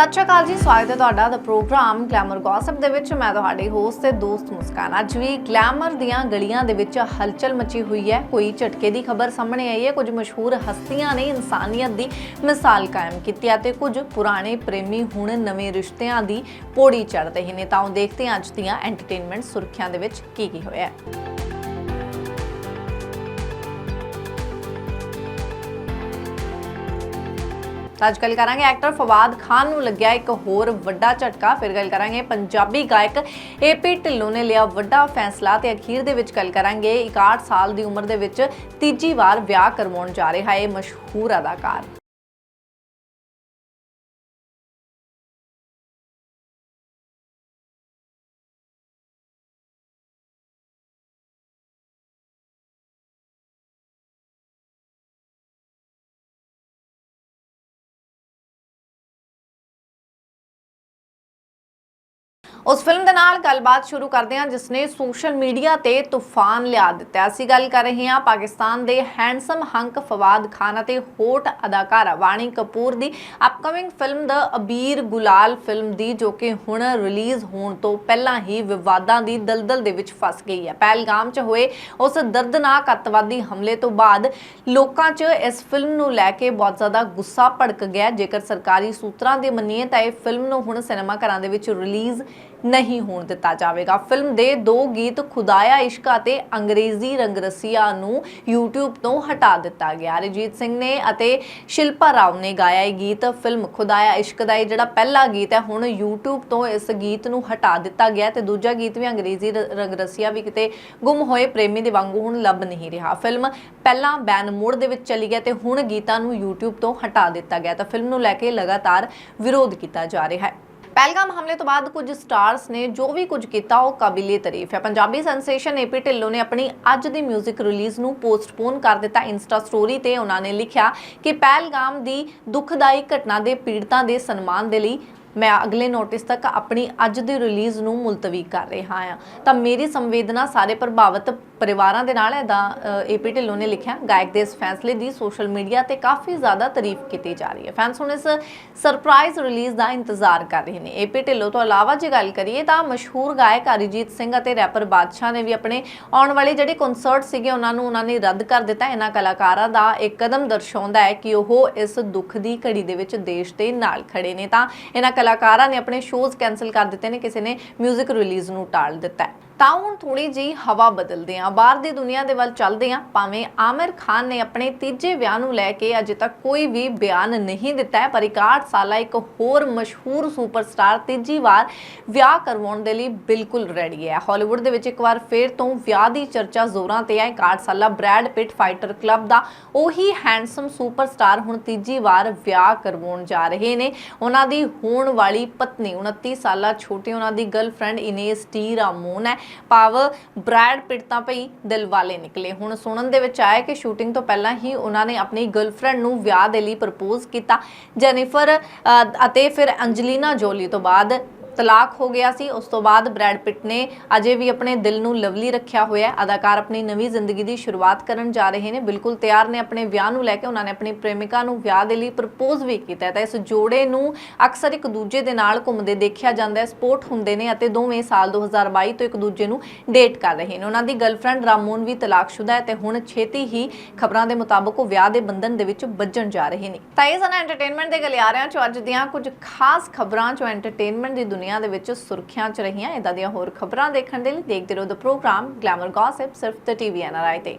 ਸਤਿ ਸ਼੍ਰੀ ਅਕਾਲ ਜੀ, ਸਵਾਗਤ ਹੈ ਤੁਹਾਡਾ ਦਾ ਪ੍ਰੋਗਰਾਮ ਗਲੈਮਰ ਗੌਸਪ ਦੇ ਵਿੱਚ। ਮੈਂ ਤੁਹਾਡੀ ਹੋਸਟ ਤੇ ਦੋਸਤ ਮੁਸਕਾਨ। ਅੱਜ ਵੀ ਗਲੈਮਰ ਦੀਆਂ ਗਲੀਆਂ ਦੇ ਵਿੱਚ ਹਲਚਲ ਮਚੀ ਹੋਈ ਹੈ। ਕੋਈ ਝਟਕੇ ਦੀ ਖਬਰ ਸਾਹਮਣੇ ਆਈ ਹੈ। ਕੁਝ ਮਸ਼ਹੂਰ ਹਸਤੀਆਂ ਨੇ ਇਨਸਾਨੀਅਤ ਦੀ ਮਿਸਾਲ ਕਾਇਮ ਕੀਤੀ ਹੈ ਤੇ ਕੁਝ ਪੁਰਾਣੇ ਪ੍ਰੇਮੀ ਹੁਣ ਨਵੇਂ ਰਿਸ਼ਤਿਆਂ ਦੀ ਪੌੜੀ ਚੜ੍ਹ ਰਹੇ ਨੇ। ਤਾਂ ਉਹ ਦੇਖਦੇ ਹਾਂ ਅੱਜ ਦੀਆਂ ਐਂਟਰਟੇਨਮੈਂਟ ਸੁਰਖੀਆਂ ਦੇ ਵਿੱਚ ਕੀ ਕੀ ਹੋਇਆ ਹੈ। ਤਾਂ ਅੱਜ ਗੱਲ ਕਰਾਂਗੇ ਐਕਟਰ ਫਵਾਦ ਖਾਨ ਨੂੰ ਲੱਗਿਆ ਇੱਕ ਹੋਰ ਵੱਡਾ ਝਟਕਾ। ਫਿਰ ਗੱਲ ਕਰਾਂਗੇ ਪੰਜਾਬੀ ਗਾਇਕ ਏਪੀ ਢਿੱਲੋਂ ਨੇ ਲਿਆ ਵੱਡਾ ਫੈਸਲਾ ਤੇ ਅਖੀਰ ਦੇ ਵਿੱਚ ਗੱਲ ਕਰਾਂਗੇ 61 ਸਾਲ ਦੀ ਉਮਰ ਦੇ ਵਿੱਚ ਤੀਜੀ ਵਾਰ ਵਿਆਹ ਕਰਵਾਉਣ ਜਾ ਰਿਹਾ ਹੈ ਮਸ਼ਹੂਰ ਅਦਾਕਾਰ। ਉਸ ਫਿਲਮ ਦੇ ਨਾਲ ਗੱਲਬਾਤ ਸ਼ੁਰੂ ਕਰਦੇ ਹਾਂ, ਜਿਸ ਨੇ ਸੋਸ਼ਲ ਮੀਡੀਆ ਤੇ ਤੂਫਾਨ ਲਿਆ ਦਿੱਤਾ ਅਸੀਂ ਗੱਲ ਕਰ ਰਹੇ ਹਾਂ ਪਾਕਿਸਤਾਨ ਦੇ ਹੈਂਡਸਮ ਹੰਕ ਫਵਾਦ ਖਾਨ ਅਤੇ ਹੋਟ ਅਦਾਕਾਰਾ ਵਾਣੀ ਕਪੂਰ ਦੀ upcoming film the Abir Gulaal film ਦੀ, ਜੋ ਕਿ ਹੁਣ ਰਿਲੀਜ਼ ਹੋਣ ਤੋਂ ਪਹਿਲਾਂ ਹੀ ਵਿਵਾਦਾਂ ਦੀ ਦਲਦਲ ਦੇ ਵਿੱਚ ਫਸ ਗਈ ਹੈ। ਪਹਿਲਗਾਮ 'ਚ ਹੋਏ ਉਸ ਦਰਦਨਾਕ ਅੱਤਵਾਦੀ ਹਮਲੇ ਤੋਂ ਬਾਅਦ ਲੋਕਾਂ 'ਚ ਇਸ ਫਿਲਮ ਨੂੰ ਲੈ ਕੇ ਬਹੁਤ ਜ਼ਿਆਦਾ ਗੁੱਸਾ ਭੜਕ ਗਿਆ। ਜੇਕਰ ਸਰਕਾਰੀ ਸੂਤਰਾਂ ਦੀ ਮੰਨੀਏ ਤਾਂ ਇਹ ਫਿਲਮ ਨੂੰ ਹੁਣ ਸਿਨੇਮਾ ਘਰਾਂ ਦੇ ਵਿੱਚ ਰਿਲੀਜ਼ ਨਹੀਂ ਹੋਣ ਦਿੱਤਾ ਜਾਵੇਗਾ। ਫਿਲਮ ਦੇ ਦੋ ਗੀਤ ਖੁਦਾਇਆ ਇਸ਼ਕਾ ਤੇ ਅੰਗਰੇਜ਼ੀ ਰੰਗਰਸੀਆ ਨੂੰ YouTube ਤੋਂ ਹਟਾ ਦਿੱਤਾ ਗਿਆ। ਅਰਜੀਤ ਸਿੰਘ ਨੇ ਅਤੇ ਸ਼ਿਲਪਾ ਰਾਓ ਨੇ ਗਾਇਆ ਇਹ ਗੀਤ। ਫਿਲਮ ਖੁਦਾਇਆ ਇਸ਼ਕ ਦਾ ਇਹ ਜਿਹੜਾ ਪਹਿਲਾ ਗੀਤ ਹੈ, ਹੁਣ YouTube ਤੋਂ ਇਸ ਗੀਤ ਨੂੰ ਹਟਾ ਦਿੱਤਾ ਗਿਆ ਤੇ ਦੂਜਾ ਗੀਤ ਵੀ ਅੰਗਰੇਜ਼ੀ ਰ- ਰੰਗਰਸੀਆ ਵੀ ਕਿਤੇ ਗੁੰਮ ਹੋਏ ਪ੍ਰੇਮੀ ਦੇ ਵਾਂਗੂ ਹੁਣ ਲੱਭ ਨਹੀਂ ਰਿਹਾ। ਫਿਲਮ ਪਹਿਲਾਂ ਬੈਨ ਮੋੜ ਦੇ ਵਿੱਚ ਚਲੀ ਗਿਆ ਤੇ ਹੁਣ ਗੀਤਾਂ ਨੂੰ YouTube ਤੋਂ ਹਟਾ ਦਿੱਤਾ ਗਿਆ ਤਾਂ ਫਿਲਮ ਨੂੰ ਲੈ ਕੇ ਲਗਾਤਾਰ ਵਿਰੋਧ ਕੀਤਾ ਜਾ ਰਿਹਾ ਹੈ। ਪਹਿਲਗਾਮ ਹਮਲੇ ਤੋਂ ਬਾਅਦ ਕੁਝ ਸਟਾਰਸ ਨੇ ਜੋ ਵੀ ਕੁਝ ਕੀਤਾ ਉਹ ਕਾਬਿਲੇ ਤਾਰੀਫ ਹੈ। ਪੰਜਾਬੀ ਸੈਂਸੇਸ਼ਨ ਏਪੀ ਢਿੱਲੋਂ ਨੇ ਆਪਣੀ ਅੱਜ ਦੀ 뮤직 ਰਿਲੀਜ਼ ਨੂੰ ਪੋਸਟਪੋਨ ਕਰ ਦਿੱਤਾ। ਇੰਸਟਾ ਸਟੋਰੀ ਤੇ ਉਹਨਾਂ ਨੇ ਲਿਖਿਆ ਕਿ ਪਹਿਲਗਾਮ ਦੀ ਦੁਖਦਾਈ ਘਟਨਾ ਦੇ ਪੀੜਤਾਂ ਦੇ ਸਨਮਾਨ ਦੇ ਲਈ ਮੈਂ ਅਗਲੇ ਨੋਟਿਸ ਤੱਕ ਆਪਣੀ ਅੱਜ ਦੀ ਰਿਲੀਜ਼ ਨੂੰ ਮੁਲਤਵੀ ਕਰ ਰਿਹਾ ਹਾਂ। ਤਾਂ ਮੇਰੀ ਸੰਵੇਦਨਾ ਸਾਰੇ ਪ੍ਰਭਾਵਿਤ ਪਰਿਵਾਰਾਂ ਦੇ ਨਾਲ ਹੈ ਦਾ ਏਪੀ ਢਿੱਲੋਂ ਨੇ ਲਿਖਿਆ, ਗਾਇਕ ਦੇ ਇਸ ਫੈਸਲੇ ਦੀ ਸੋਸ਼ਲ ਮੀਡੀਆ ਤੇ ਕਾਫੀ ਜ਼ਿਆਦਾ ਤਾਰੀਫ ਕੀਤੀ ਜਾ ਰਹੀ ਹੈ। ਫੈਨਸ ਹੁਣ ਇਸ ਸਰਪ੍ਰਾਈਜ਼ ਰਿਲੀਜ਼ ਦਾ ਇੰਤਜ਼ਾਰ ਕਰ ਰਹੇ ਨੇ। ਏਪੀ ਢਿੱਲੋਂ ਤੋਂ ਇਲਾਵਾ ਜੇ ਗੱਲ ਕਰੀਏ ਤਾਂ ਮਸ਼ਹੂਰ ਗਾਇਕ ਅਰੀਜੀਤ ਸਿੰਘ ਅਤੇ ਰੈਪਰ ਬਾਦਸ਼ਾਹ ਨੇ ਵੀ ਆਪਣੇ ਆਉਣ ਵਾਲੇ ਜਿਹੜੇ ਕਨਸਰਟ ਸੀਗੇ, ਉਹਨਾਂ ਨੂੰ ਉਹਨਾਂ ਨੇ ਰੱਦ ਕਰ ਦਿੱਤਾ। ਇਹਨਾਂ ਕਲਾਕਾਰਾਂ ਦਾ ਇੱਕ ਕਦਮ ਦਰਸਾਉਂਦਾ ਹੈ ਕਿ ਉਹ ਇਸ ਦੁੱਖ ਦੀ ਘੜੀ ਦੇ ਵਿੱਚ ਦੇਸ਼ ਦੇ ਨਾਲ ਖੜੇ ਨੇ। ਤਾਂ ਇਹਨਾਂ ਕਲਾਕਾਰਾਂ ਨੇ ਆਪਣੇ ਸ਼ੋਜ਼ ਕੈਨਸਲ ਕਰ ਦਿੱਤੇ ਨੇ, ਕਿਸੇ ਨੇ 뮤직 ਰਿਲੀਜ਼ ਨੂੰ ਟਾਲ ਦਿੱਤਾ ਹੈ। ਤਾਂ ਹੁਣ ਥੋੜੀ ਜੀ ਹਵਾ ਬਦਲਦੇ ਆ ਬਾਹਰ ਦੀ ਦੁਨੀਆ ਦੇ ਵੱਲ ਚੱਲਦੇ ਆ ਭਾਵੇਂ ਆਮਿਰ ਖਾਨ ਨੇ ਆਪਣੇ ਤੀਜੇ ਵਿਆਹ ਨੂੰ ਲੈ ਕੇ ਅਜੇ ਤੱਕ ਕੋਈ ਵੀ ਬਿਆਨ ਨਹੀਂ ਦਿੱਤਾ ਹੈ, ਪਰ 61 ਸਾਲਾ, ਇੱਕ ਹੋਰ ਮਸ਼ਹੂਰ ਸੁਪਰਸਟਾਰ ਤੀਜੀ ਵਾਰ ਵਿਆਹ ਕਰਵਾਉਣ ਦੇ ਲਈ ਬਿਲਕੁਲ ਰੈਡੀ ਹੈ। ਹਾਲੀਵੁੱਡ ਦੇ ਵਿੱਚ ਇੱਕ ਵਾਰ ਫੇਰ ਤੋਂ ਵਿਆਹ ਦੀ ਚਰਚਾ ਜ਼ੋਰਾਂ ਤੇ ਹੈ। 61 ਸਾਲਾ ਬ੍ਰੈਡ ਪਿਟ ਫਾਈਟਰ ਕਲੱਬ ਦਾ ਉਹੀ ਹੈਂਡਸਮ ਸੁਪਰਸਟਾਰ ਹੁਣ ਤੀਜੀ ਵਾਰ ਵਿਆਹ ਕਰਵਾਉਣ ਜਾ ਰਹੇ ਨੇ। ਉਹਨਾਂ ਦੀ ਹੋਣ ਵਾਲੀ ਪਤਨੀ 29 ਸਾਲਾ ਛੋਟੀ, ਉਹਨਾਂ ਦੀ ਗਰਲਫ੍ਰੈਂਡ ਇਨੇਸ ਟੀ ਰਾਮੋਨ ਹੈ। ਭਾਵ ਬ੍ਰੈਡ ਪਿਟ ਤਾਂ ਭਈ ਦਿਲ ਵਾਲੇ ਨਿਕਲੇ। ਹੁਣ ਸੁਣਨ ਦੇ ਵਿੱਚ ਆਇਆ ਕਿ ਸ਼ੂਟਿੰਗ ਤੋਂ ਪਹਿਲਾਂ ਹੀ ਉਹਨਾਂ ਨੇ ਆਪਣੀ ਗਰਲਫ੍ਰੈਂਡ ਨੂੰ ਵਿਆਹ ਦੇ ਲਈ ਪ੍ਰਪੋਜ਼ ਕੀਤਾ। ਜੈਨੀਫਰ ਅਤੇ ਫਿਰ ਅੰਜਲੀਨਾ ਜੋਲੀ ਤੋਂ ਬਾਅਦ ਤਲਾਕ ਹੋ ਗਿਆ ਸੀ, ਉਸ ਤੋਂ ਬਾਅਦ ਬ੍ਰੈਡ ਪਿਟ ਨੇ ਅਜੇ ਵੀ ਆਪਣੇ ਦਿਲ ਨੂੰ ਲਵਲੀ ਰੱਖਿਆ ਹੋਇਆ ਹੈ। ਅਦਾਕਾਰ ਆਪਣੀ ਨਵੀਂ ਜ਼ਿੰਦਗੀ ਦੀ ਸ਼ੁਰੂਆਤ ਕਰਨ ਜਾ ਰਹੇ ਨੇ। ਬਿਲਕੁਲ ਤਿਆਰ ਨੇ ਆਪਣੇ ਵਿਆਹ ਨੂੰ ਲੈ ਕੇ। ਉਹਨਾਂ ਨੇ ਆਪਣੀ ਪ੍ਰੇਮਿਕਾ ਨੂੰ ਵਿਆਹ ਦੇ ਲਈ ਪ੍ਰਪੋਜ਼ ਵੀ ਕੀਤਾ ਹੈ। ਤਾਂ ਇਸ ਜੋੜੇ ਨੂੰ ਅਕਸਰ ਇੱਕ ਦੂਜੇ ਦੇ ਨਾਲ ਘੁੰਮਦੇ ਦੇਖਿਆ ਜਾਂਦਾ ਹੈ। ਸਪੋਰਟ ਹੁੰਦੇ ਨੇ ਅਤੇ ਦੋਵੇਂ ਸਾਲ 2022 ਤੋਂ ਇੱਕ ਦੂਜੇ ਨੂੰ ਡੇਟ ਕਰ ਰਹੇ ਨੇ। ਉਹਨਾਂ ਦੀ ਗਰਲਫ੍ਰੈਂਡ ਰਾਮੋਨ ਵੀ ਤਲਾਕਸ਼ੁਦਾ ਹੈ ਤੇ ਹੁਣ ਛੇਤੀ ਹੀ ਖਬਰਾਂ ਦੇ ਮੁਤਾਬਕ ਉਹ ਵਿਆਹ ਦੇ ਬੰਧਨ ਦੇ ਵਿੱਚ ਵੱਜਣ ਜਾ ਰਹੇ ਨੇ। ਤਾਂ ਇਹ ਸਨ ਐਂਟਰਟੇਨਮੈਂਟ ਦੇ ਗਲਿਆਰਿਆਂ ਚੋਂ ਅੱਜ ਦੀਆਂ ਕੁਝ ਖਾਸ ਖਬਰਾਂ ਚੋਂ ਐਂਟਰਟੇਨਮੈਂਟ ਦੀ ਦੁਨੀਆ ਦੇ ਵਿੱਚ ਸੁਰਖੀਆਂ ਚ ਰਹੀਆਂ ਇਦਾਂ ਦੀਆਂ ਹੋਰ ਖਬਰਾਂ ਦੇਖਣ ਦੇ ਲਈ ਦੇਖਦੇ ਰਹੋ ਦ ਪ੍ਰੋਗਰਾਮ ਗਲੈਮਰ ਗੌਸਿਪ ਸਿਰਫ ਤੇ ਟੀਵੀ ਐਨਆਰਆਈ ਤੇ।